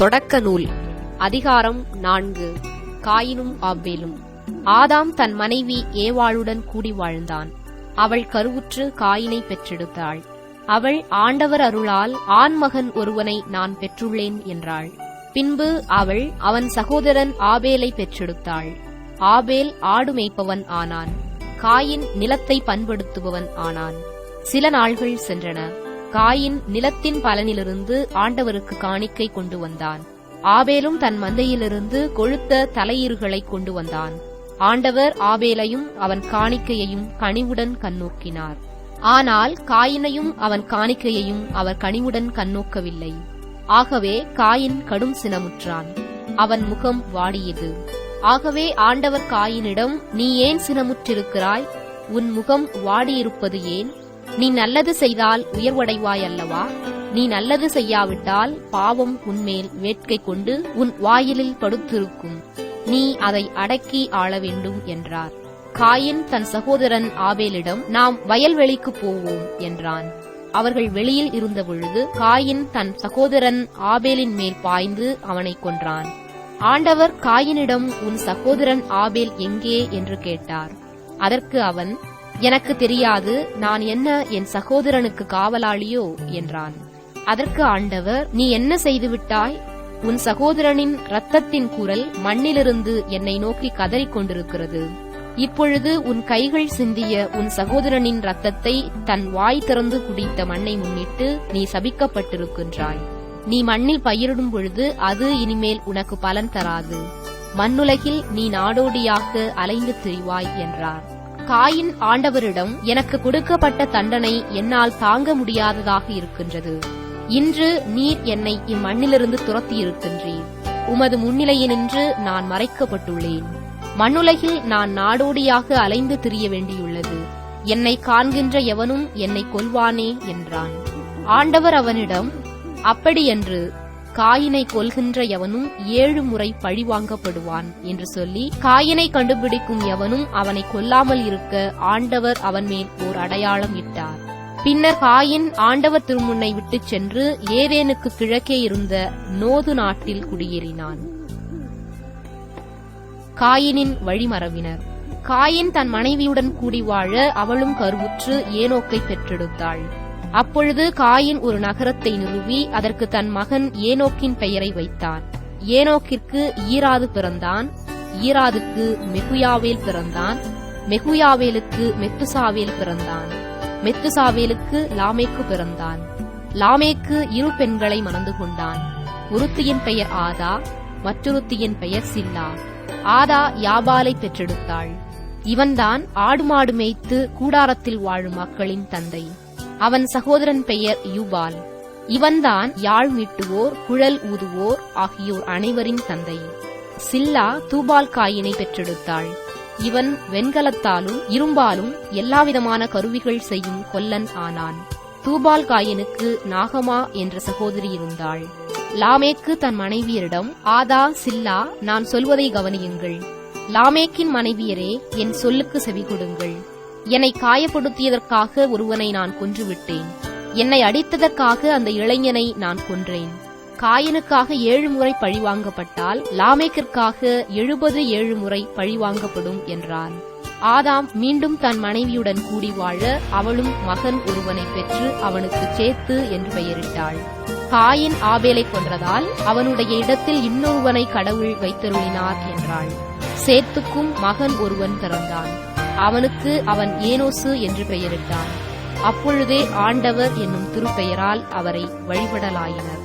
தொடக்க நூல். அதிகாரம் நான்கு. காயினும் ஆபேலும் ஆதாம் தன் மனைவி ஏவாளுடன் கூடி வாழ்ந்தான். அவள் கருவுற்று காயினை பெற்றெடுத்தாள். அவள் ஆண்டவர் அருளால் ஆண்மகன் ஒருவனை நான் பெற்றுள்ளேன் என்றாள். பின்பு அவள் அவன் சகோதரன் ஆபேலை பெற்றெடுத்தாள். ஆபேல் ஆடு மேய்ப்பவன் ஆனான். காயின் நிலத்தை பண்படுத்துபவன் ஆனான். சில நாள்கள் சென்றன. காயின் நிலத்தின் பலனிலிருந்து ஆண்டவருக்கு காணிக்கை கொண்டு வந்தான். ஆபேலும் தன் மந்தையிலிருந்து கொழுத்த தலையீறுகளை கொண்டு வந்தான். ஆண்டவர் ஆபேலையும் அவன் காணிக்கையையும் கனிவுடன் கண்ணோக்கினார். ஆனால் காயினையும் அவன் காணிக்கையையும் அவர் கனிவுடன் கண்ணோக்கவில்லை. ஆகவே காயின் கடும் சினமுற்றான். அவன் முகம் வாடியது. ஆகவே ஆண்டவர் காயினிடம் நீ ஏன் சினமுற்றிருக்கிறாய்? உன் முகம் வாடியிருப்பது ஏன்? நீ நல்லது செய்தால் உயர்வடைவாய் அல்லவா நீ நல்லது செய்யாவிட்டால் பாவம் உன்மேல் வேட்கை கொண்டு உன் வாயிலில் படுத்திருக்கும். நீ அதை அடக்கி ஆள வேண்டும் என்றார். காயின் தன் சகோதரன் ஆவேலிடம் நாம் வயல்வெளிக்கு போவோம் என்றான். அவர்கள் வெளியில் இருந்த பொழுது காயின் தன் சகோதரன் ஆபேலின் மேல் பாய்ந்து அவனை கொன்றான். ஆண்டவர் காயினிடம் உன் சகோதரன் ஆபேல் எங்கே? என்று கேட்டார். அதற்கு அவன் எனக்கு தெரியாது நான் என்ன என் சகோதரனுக்கு காவலாளியோ என்றான். அதற்கு ஆண்டவர் நீ என்ன செய்துவிட்டாய்? உன் சகோதரனின் இரத்தத்தின் குரல் மண்ணிலிருந்து என்னை நோக்கி கதறிக் கொண்டிருக்கிறது இப்பொழுது உன் கைகள் சிந்திய உன் சகோதரனின் இரத்தத்தை தன் வாய் திறந்து குடித்த மண்ணை முன்னிட்டு நீ சபிக்கப்பட்டிருக்கின்றாய். நீ மண்ணில் பயிரிடும் பொழுது அது இனிமேல் உனக்கு பலன் தராது. மண்ணுலகில் நீ நாடோடியாக அலைந்து திரிவாய் என்றார். காயின் ஆண்டவரிடம் எனக்கு கொடுக்கப்பட்ட தண்டனை என்னால் தாங்க முடியாததாக இருக்கின்றது. இன்று நீர் என்னை இம்மண்ணிலிருந்து துரத்தியிருக்கின்றீர். உமது முன்னிலையினின்று நான் மறைக்கப்பட்டுள்ளேன். மண்ணுலகில் நான் நாடோடியாக அலைந்து திரிய வேண்டியுள்ளது. என்னை காண்கின்ற எவனும் என்னை கொல்வானே என்றான். ஆண்டவர் அவனிடம் அப்படியென்று காயினை கொல்கின்ற எவனும் ஏழு முறை பழிவாங்கப்படுவான் என்று சொல்லி காயினை கண்டுபிடிக்கும் எவனும் அவனை கொல்லாமல் இருக்க ஆண்டவர் அவன் மேல் ஓர் அடையாளம் இட்டார். பின்னர் காயின் ஆண்டவர் திருமுன்னை விட்டுச் சென்று ஏதேனுக்கு கிழக்கே இருந்த நோது நாட்டில் குடியேறினான். காயினின் வழிமரபினர். காயின் தன் மனைவியுடன் கூடி வாழ அவளும் கருவுற்று ஏனோக்கை பெற்றெடுத்தாள். அப்பொழுது காயின் ஒரு நகரத்தை நிறுவி அதற்கு தன் மகன் ஏனோக்கின் பெயரை வைத்தான் ஏனோக்கிற்கு ஈராது பிறந்தான். ஈராதுக்கு மெகுயாவேல் பிறந்தான். மெகுயாவேலுக்கு மெத்துசாவேல் பிறந்தான். மெத்துசாவேலுக்கு லாமேக்கு பிறந்தான். லாமேக்கு இரு பெண்களை மணந்து கொண்டான். ஒருத்தியின் பெயர் ஆதா மற்றொருத்தியின் பெயர் சில்லா. ஆதா யாபாலை பெற்றெடுத்தாள். இவன்தான் ஆடு மாடு மேய்த்து கூடாரத்தில் வாழும் மக்களின் தந்தை. அவன் சகோதரன் பெயர் யூபால். இவன்தான் யாழ் மீட்டுவோர் குழல் ஊதுவோர் ஆகியோர் அனைவரின் தந்தை. சில்லா தூபால் காயினை பெற்றெடுத்தாள். இவன் வெண்கலத்தாலும் இரும்பாலும் எல்லாவிதமான கருவிகள் செய்யும் கொல்லன் ஆனான். தூபால் காயனுக்கு நாகமா என்ற சகோதரி இருந்தாள். லாமேக்கு தன் மனைவியரிடம் ஆதா சில்லா நான் சொல்வதை கவனியுங்கள். லாமேக்கின் மனைவியரே என் சொல்லுக்கு செவி கொடுங்கள் என்னை காயப்படுத்தியதற்காக ஒருவனை நான் கொன்றுவிட்டேன். என்னை அடித்ததற்காக அந்த இளைஞனை நான் கொன்றேன். காயனுக்காக ஏழு முறை பழிவாங்கப்பட்டால் லாமேக்கிற்காக எழுபது ஏழு முறை பழிவாங்கப்படும் என்றார் ஆதாம் மீண்டும் தன் மனைவியுடன் கூடி வாழ அவளும் மகன் ஒருவனை பெற்று அவனுக்கு சேத்து என்று பெயரிட்டாள். காயின் ஆபேலை கொன்றதால் அவனுடைய இடத்தில் இன்னொருவனை கடவுள் வைத்தருளினார் என்றாள். சேத்துக்கும் மகன் ஒருவன் பிறந்தான். அவனுக்கு அவன் ஏனோசு என்று பெயரிட்டான். அப்பொழுதே ஆண்டவர் என்னும் திருப்பெயரால் அவரை வழிபடலாயினர்.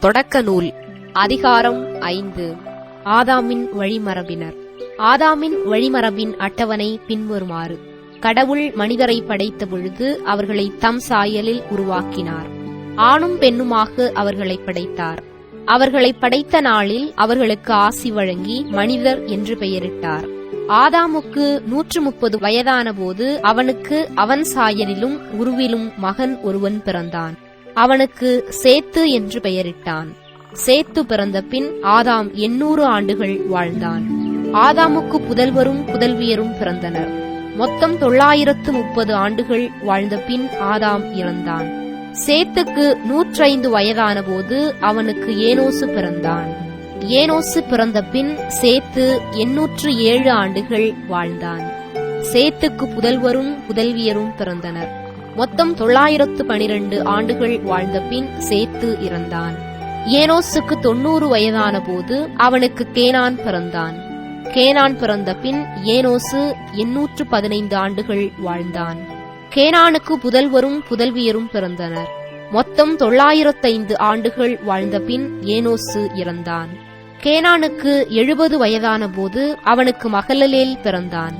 தொடக்க நூல் அதிகாரம் ஐந்து. ஆதாமின் வழிமரபினர். ஆதாமின் வழிமரபின் அட்டவணை பின்வருமாறு. கடவுள் மனிதரை படைத்த பொழுது அவர்களை தம் சாயலில் உருவாக்கினார். ஆணும் பெண்ணுமாக அவர்களை படைத்தார். அவர்களை படைத்த நாளில் அவர்களுக்கு ஆசி வழங்கி மனிதர் என்று பெயரிட்டார். ஆதாமுக்கு நூற்று முப்பது வயதான போது அவனுக்கு அவன் சாயலிலும் உருவிலும் மகன் ஒருவன் பிறந்தான். அவனுக்கு சேத்து என்று பெயரிட்டான். சேத்து பிறந்த பின் ஆதாம் எண்ணூறு ஆண்டுகள் வாழ்ந்தான். ஆதாமுக்கு புதல்வரும் புதல்வியரும் பிறந்தனர். மொத்தம் தொள்ளாயிரத்து முப்பது ஆண்டுகள் வாழ்ந்த பின் ஆதாம் இறந்தான். சேத்துக்கு நூற்றைந்து வயதான போது அவனுக்கு ஏனோசு பிறந்தான். ஏனோசு பிறந்த பின் சேத்து எண்ணூற்று ஏழு ஆண்டுகள் வாழ்ந்தான். சேத்துக்கு புதல்வரும் புதல்வியரும் பிறந்தனர். மொத்தம் தொள்ளாயிரத்து பனிரெண்டு ஆண்டுகள் வாழ்ந்த பின் சேத்து இறந்தான். ஏனோசுக்கு தொன்னூறு வயதான போது அவனுக்கு கேனான் பிறந்தான். கேனான் பிறந்த பின் ஏனோசு எண்ணூற்று பதினைந்து ஆண்டுகள் வாழ்ந்தான். கேனானுக்கு புதல்வரும் புதல்வியரும் பிறந்தனர். மொத்தம் தொள்ளாயிரத்தைந்து ஆண்டுகள் வாழ்ந்த பின் ஏனோசு இறந்தான். கேனானுக்கு எழுபது வயதான போது அவனுக்கு மகளலேல் பிறந்தான்.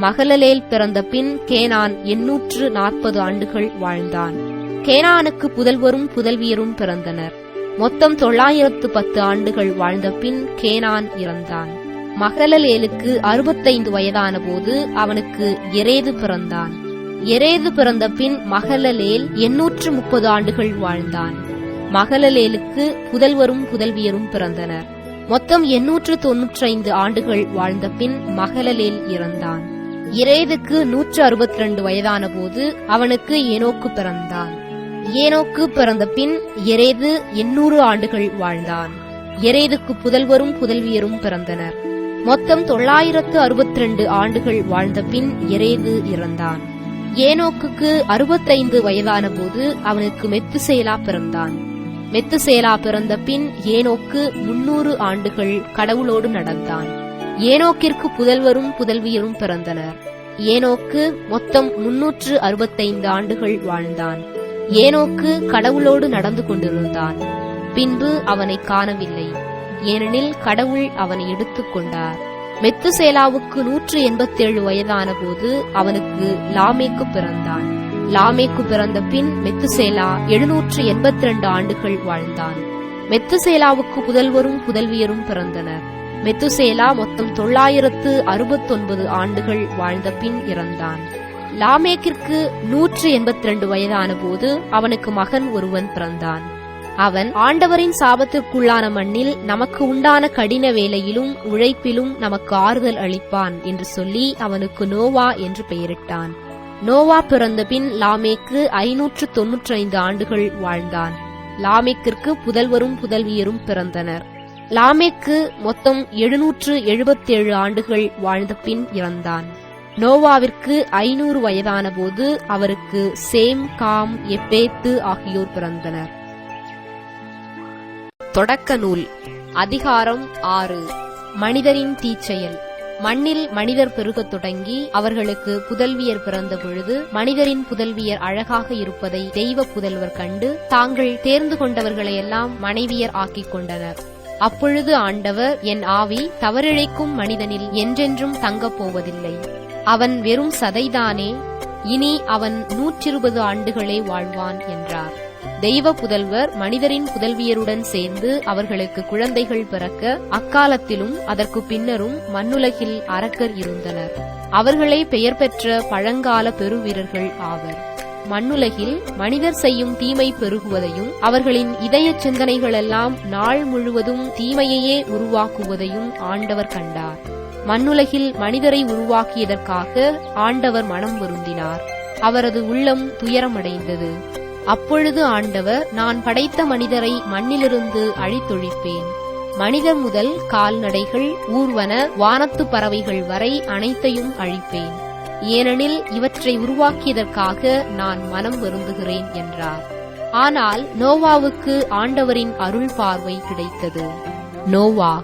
மகளலேல் பிறந்த பின் கேனான் எண்ணூற்று நாற்பது ஆண்டுகள் வாழ்ந்தான். கேனானுக்கு புதல்வரும் புதல்வியரும் பிறந்தனர். மொத்தம் தொள்ளாயிரத்து பத்து ஆண்டுகள் வாழ்ந்த பின் கேனான் இறந்தான். மகளலேலுக்கு அறுபத்தைந்து வயதான போது அவனுக்கு எரேது பிறந்தான். எரேது பிறந்த பின் மகளலேல் எண்ணூற்று முப்பது ஆண்டுகள் வாழ்ந்தான். மகளலேலுக்கு புதல்வரும் புதல்வியரும் பிறந்தனர். மொத்தம் எண்ணூற்று தொன்னூற்றைந்து ஆண்டுகள் வாழ்ந்த பின் மகளலேல் இறந்தான். இரேதுக்கு நூற்று அறுபத்தி ரெண்டு வயதான போது அவனுக்கு ஏனோக்கு பிறந்தான். ஏனோக்கு பிறந்த பின் எரேது எண்ணூறு ஆண்டுகள் வாழ்ந்தான். எரேதுக்கு புதல்வரும் புதல்வியரும் பிறந்தனர். மொத்தம் தொள்ளாயிரத்து அறுபத்தி ரெண்டு ஆண்டுகள் வாழ்ந்த பின் எரேது இறந்தான். ஏனோக்குக்கு அறுபத்தைந்து வயதான போது அவனுக்கு மெத்துசேலா பிறந்தான். மெத்துசேலா பிறந்த பின் ஏனோக்கு முன்னூறு ஆண்டுகள் கடவுளோடு நடந்தான். ஏனோக்கிற்கு புதல்வரும் புதல்வியரும் பிறந்தனர். ஏனோக்கு மொத்தம் முன்னூற்று அறுபத்தைந்து ஆண்டுகள் வாழ்ந்தான். ஏனோக்கு கடவுளோடு நடந்து கொண்டிருந்தான். பின்பு அவனை காணவில்லை. ஏனெனில் கடவுள் அவனை எடுத்துக் கொண்டார். மெத்துசேலாவுக்கு நூற்று எண்பத்தேழு வயதான போது அவனுக்கு லாமேக்கு பிறந்தான். லாமேக்கு பிறந்த பின் மெத்துசேலா எழுநூற்று எண்பத்தி ரெண்டு ஆண்டுகள் வாழ்ந்தான். மெத்துசேலாவுக்கு புதல்வரும் புதல்வியரும் பிறந்தனர். மெத்துசேலா மொத்தம் தொள்ளாயிரத்து அறுபத்தொன்பது ஆண்டுகள் வாழ்ந்த பின் இறந்தான். லாமேக்கிற்கு நூற்று எண்பத்தி ரெண்டு வயதான போது அவனுக்கு மகன் ஒருவன் பிறந்தான். அவன் ஆண்டவரின் சாபத்திற்குள்ளான மண்ணில் நமக்கு உண்டான கடின வேலையிலும் உழைப்பிலும் நமக்கு ஆறுதல் அளிப்பான் என்று சொல்லி அவனுக்கு நோவா என்று பெயரிட்டான். நோவா பிறந்த பின் லாமேக்கு ஐநூற்று தொன்னூற்றி ஐந்து ஆண்டுகள் வாழ்ந்தான். லாமேக்கிற்கு புதல்வரும் புதல்வியரும் பிறந்தனர். லாமேக்கு மொத்தம் எழுநூற்று எழுபத்தேழு ஆண்டுகள் வாழ்ந்த பின் இறந்தான். நோவாவிற்கு ஐநூறு வயதான போது அவருக்கு சேம் காம் எப்பேத்து ஆகியோர் பிறந்தனர். தொடக்க நூல். அதிகாரம் ஆறு. மனிதரின் தீச்செயல். மண்ணில் மனிதர் பெருகத் தொடங்கி அவர்களுக்கு புதல்வியர் பிறந்த பொழுது மனிதரின் புதல்வியர் அழகாக இருப்பதை தெய்வ புதல்வர் கண்டு தாங்கள் தேர்ந்து கொண்டவர்களையெல்லாம் மனைவியர் ஆக்கிக் கொண்டனர். அப்பொழுது ஆண்டவர் என் ஆவி தவறிழைக்கும் மனிதனில் என்றென்றும் தங்கப் போவதில்லை. அவன் வெறும் சதைதானே. இனி அவன் நூற்றிருபது ஆண்டுகளே வாழ்வான் என்றார். தெய்வ புதல்வர் மனிதரின் புதல்வியருடன் சேர்ந்து அவர்களுக்கு குழந்தைகள் பிறக்க அக்காலத்திலும் அதற்கு பின்னரும் மண்ணுலகில் அரக்கர் இருந்தனர். அவர்களே பெயர் பெற்ற பழங்கால பெருவீரர்கள் ஆவர். மண்ணுலகில் மனிதர் செய்யும் தீமை பெருகுவதையும் அவர்களின் இதய சிந்தனைகளெல்லாம் நாள் முழுவதும் தீமையையே உருவாக்குவதையும் ஆண்டவர் கண்டார். மண்ணுலகில் மனிதரை உருவாக்கியதற்காக ஆண்டவர் மனம் வருந்தினார். அவரது உள்ளம் துயரமடைந்தது. அப்பொழுது ஆண்டவர் நான் படைத்த மனிதரை மண்ணிலிருந்து அழித்தொழிப்பேன். மனிதர் முதல் கால்நடைகள் ஊர்வன வானத்து பறவைகள் வரை அனைத்தையும் அழிப்பேன். ஏனெனில் இவற்றை உருவாக்கியதற்காக நான் மனம் வருந்துகிறேன் என்றார். ஆனால் நோவாவுக்கு ஆண்டவரின் அருள் பார்வை கிடைத்தது. நோவா.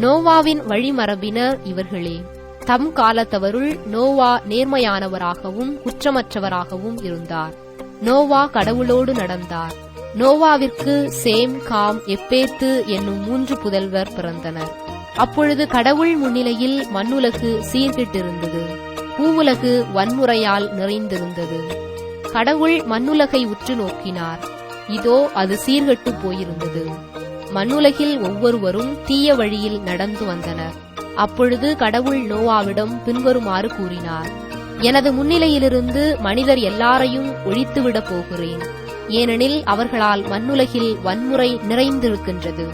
நோவாவின் வழிமரபினர் இவர்களே. தம் காலத்தவருள் நோவா நேர்மையானவராகவும் குற்றமற்றவராகவும் இருந்தார். நோவா கடவுளோடு நடந்தார். நோவாவிற்கு சேம் காம் எப்பேத்து என்னும் மூன்று புதல்வர் பிறந்தனர். அப்பொழுது கடவுள் முன்னிலையில் மண்ணுலகு சீர்கிட்டிருந்தது. பூவுலகு வன்முறையால் நிறைந்திருந்தது. கடவுள் மண்ணுலகை உற்று நோக்கினார். இதோ அது சீர்கட்டு போயிருந்தது. மண்ணுலகில் ஒவ்வொருவரும் தீய வழியில் நடந்து வந்தனர். அப்பொழுது கடவுள் நோவாவிடம் பின்வருமாறு கூறினார். எனது முன்னிலையிலிருந்து மனிதர் எல்லாரையும் ஒழித்துவிடப் போகிறேன். ஏனெனில் அவர்களால் மண்ணுலகில் வன்முறை நிறைந்திருக்கின்றது.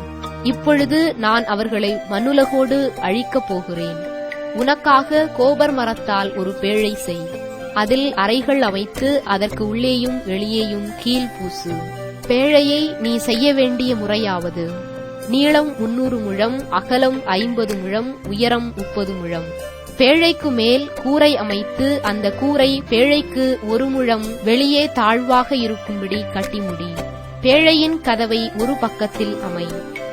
இப்பொழுது நான் அவர்களை மண்ணுலகோடு அழிக்கப் போகிறேன். உனக்காக கோபர் மரத்தால் ஒரு பேழை செய். அதில் அறைகள் அமைத்து அதற்கு உள்ளேயும் வெளியேயும் கீழ் பூசு. பேழையை நீ செய்ய வேண்டிய முறையாவது. நீளம் முன்னூறு முழம் அகலம் ஐம்பது முழம் உயரம் முப்பது முழம். பேழைக்கு மேல் கூரை அமைத்து அந்த கூரை பேழைக்கு ஒரு முழம் வெளியே தாழ்வாக இருக்கும்படி கட்டி முடி. பேழையின் கதவை ஒரு பக்கத்தில் அமை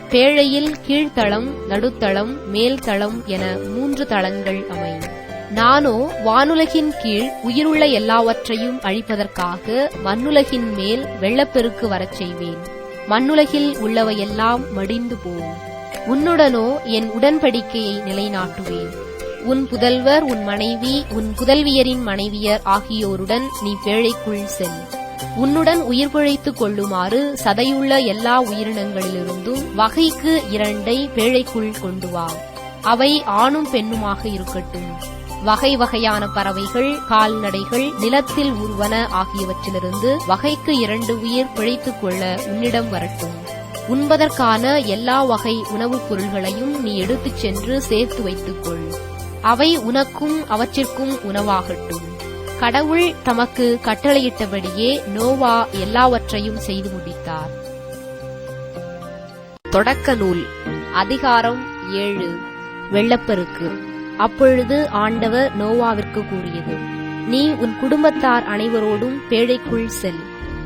பேழையில் கீழ்த்தளம் நடுத்தளம் மேல்தளம் என மூன்று தளங்கள் அமை நானோ வானுலகின் கீழ் உயிருள்ள எல்லாவற்றையும் அழிப்பதற்காக மண்ணுலகின் மேல் வெள்ளப்பெருக்கு வரச் செய்வேன். மண்ணுலகில் உள்ளவையெல்லாம் மடிந்து போகும் உன்னுடனோ என் உடன்படிக்கையை நிலைநாட்டுவேன். உன் புதல்வர் உன் மனைவி உன் புதல்வியரின் மனைவியர் ஆகியோருடன் நீ பேழைக்குள் செல். உன்னுடன் உயிர் பிழைத்துக் கொள்ளுமாறு சதையுள்ள எல்லா உயிரினங்களிலிருந்தும் வகைக்கு இரண்டை பேழைக்குள் கொண்டு வா. அவை ஆணும் பெண்ணுமாக இருக்கட்டும். வகை வகையான பறவைகள் கால்நடைகள் நிலத்தில் உருவன ஆகியவற்றிலிருந்து வகைக்கு இரண்டு உயிர் பிழைத்துக் கொள்ள உன்னிடம் வரட்டும். உண்பதற்கான எல்லா வகை உணவுப் பொருள்களையும் நீ எடுத்துச் சென்று சேர்த்து வைத்துக்கொள் அவை உனக்கும் அவற்றிற்கும் உணவாகட்டும். கடவுள் தமக்கு கட்டளையிட்டபடியே நோவா எல்லாவற்றையும் செய்து முடித்தார். தொடக்க நூல். அதிகாரம் ஏழு. வெள்ளப்பெருக்கு. அப்பொழுது ஆண்டவர் நோவாவிற்கு கூறியது நீ உன் குடும்பத்தார் அனைவரோடும் பேழைக்குள் செல்.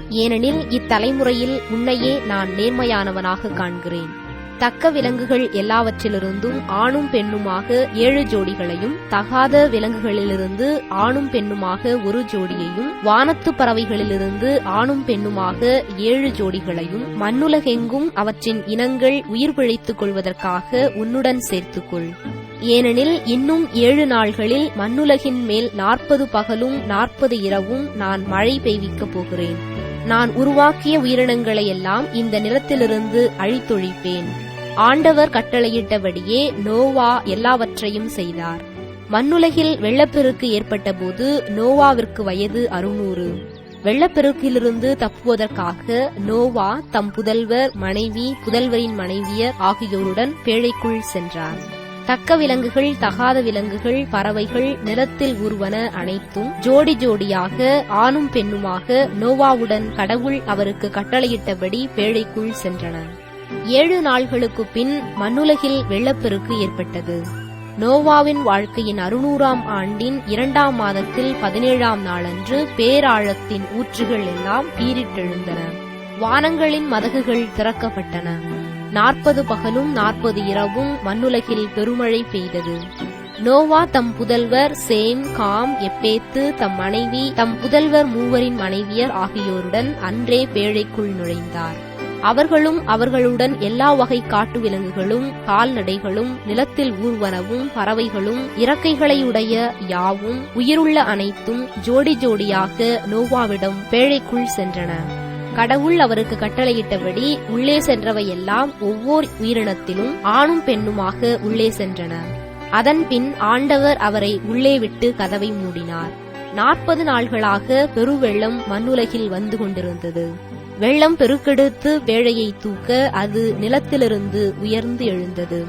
ஏனெனில் இத்தலைமுறையில் உன்னையே நான் நேர்மையானவனாக காண்கிறேன். தக்க விலங்குகள் எல்லாவற்றிலிருந்தும் ஆணும் பெண்ணுமாக ஏழு ஜோடிகளையும் தகாத விலங்குகளிலிருந்து ஆணும் பெண்ணுமாக ஒரு ஜோடியையும் வானத்து பறவைகளிலிருந்து ஆணும் பெண்ணுமாக ஏழு ஜோடிகளையும் மண்ணுலகெங்கும் அவற்றின் இனங்கள் உயிர் பிழைத்துக் கொள்வதற்காக உன்னுடன் சேர்த்துக்கொள். ஏனெனில் இன்னும் ஏழு நாள்களில் மண்ணுலகின் மேல் நாற்பது பகலும் நாற்பது இரவும் நான் மழை பெய்விக்கப் போகிறேன். நான் உருவாக்கிய உயிரினங்களை எல்லாம் இந்த நிலத்திலிருந்து அழித்தொழிப்பேன். ஆண்டவர் கட்டளையிட்டபடியே நோவா எல்லாவற்றையும் செய்தார். மண்ணுலகில் வெள்ளப்பெருக்கு ஏற்பட்டபோது நோவாவிற்கு வயது அறுநூறு. வெள்ளப்பெருக்கிலிருந்து தப்புவதற்காக நோவா தம் புதல்வர் மனைவி புதல்வரின் மனைவியர் ஆகியோருடன் பேழைக்குள் சென்றார். தக்க விலங்குகள் தகாத விலங்குகள் பறவைகள் நிலத்தில் உருவன அனைத்தும் ஜோடி ஜோடியாக ஆணும் பெண்ணுமாக நோவாவுடன் கடவுள் அவருக்கு கட்டளையிட்டபடி பேழைக்குள் சென்றன. ஏழு நாள்களுக்கு பின் மண்ணுலகில் வெள்ளப்பெருக்கு ஏற்பட்டது. நோவாவின் வாழ்க்கையின் அறுநூறாம் ஆண்டின் இரண்டாம் மாதத்தில் பதினேழாம் நாளன்று பேராழத்தின் ஊற்றுகள் எல்லாம் பீரிட்டெழுந்தன. வானங்களின் மதகுகள் திறக்கப்பட்டன. நாற்பது பகலும் நாற்பது இரவும் மண்ணுலகில் பெருமழை பெய்தது. நோவா தம் புதல்வர் சேம் காம் எப்பேத்து தம் மனைவி தம் புதல்வர் மூவரின் மனைவியர் ஆகியோருடன் அன்றே பேழைக்குள் நுழைந்தார். அவர்களும் அவர்களுடன் எல்லா வகை காட்டு விலங்குகளும் கால்நடைகளும் நிலத்தில் ஊர்வனவும் பறவைகளும் இறக்கைகளையுடைய யாவும் உயிருள்ள அனைத்தும் ஜோடி ஜோடியாக நோவாவிடம் பேழைக்குள் சென்றன. கடவுள் அவருக்கு கட்டளையிட்டபடி உள்ளே சென்றவையெல்லாம் ஒவ்வொரு உயிரினத்திலும் ஆணும் பெண்ணுமாக உள்ளே சென்றன. அதன்பின் ஆண்டவர் அவரை உள்ளே விட்டு கதவை மூடினார். நாற்பது நாள்களாக பெருவெள்ளம் மண்ணுலகில் வந்து கொண்டிருந்தது. வெள்ளம் பெருக்கெடுத்து வேழையை தூக்க அது நிலத்திலிருந்து உயர்ந்து எழுந்தது.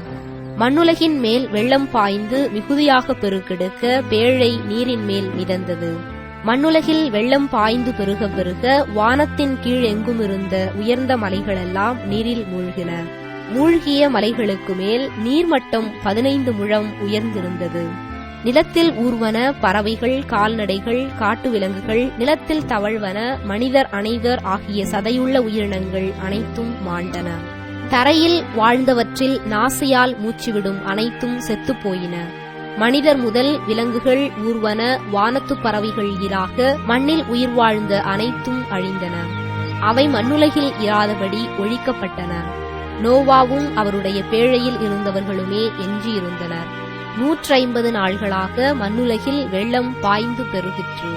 மண்ணுலகின் மேல் வெள்ளம் பாய்ந்து மிகுதியாக பெருக்கெடுக்க பேழை நீரின் மேல் மிதந்தது. மண்ணுலகில் வெள்ளம் பாய்ந்து பெருக பெருக வானத்தின் கீழ் எங்கும் இருந்த உயர்ந்த மலைகளெல்லாம் நீரில் மூழ்கின. மூழ்கிய மலைகளுக்கு மேல் நீர்மட்டம் பதினைந்து முழம் உயர்ந்திருந்தது. நிலத்தில் ஊர்வன பறவைகள் கால்நடைகள் காட்டு விலங்குகள் நிலத்தில் தவழ்வன மனிதர் அனைவர் ஆகிய சதையுள்ள உயிரினங்கள் அனைத்தும் மாண்டன. தரையில் வாழ்ந்தவற்றில் நாசையால் மூச்சுவிடும் அனைத்தும் செத்துப்போயின. மனிதர் முதல் விலங்குகள் ஊர்வன வானத்து பறவைகள் ஈராக மண்ணில் உயிர் வாழ்ந்த அனைத்தும் அழிந்தன. அவை மண்ணுலகில் இராதபடி ஒழிக்கப்பட்டன. நோவாவும் அவருடைய பேழையில் இருந்தவர்களுமே எஞ்சியிருந்தனர். நூற்றைம்பது நாள்களாக மண்ணுலகில் வெள்ளம் பாய்ந்து பெறுகிற்று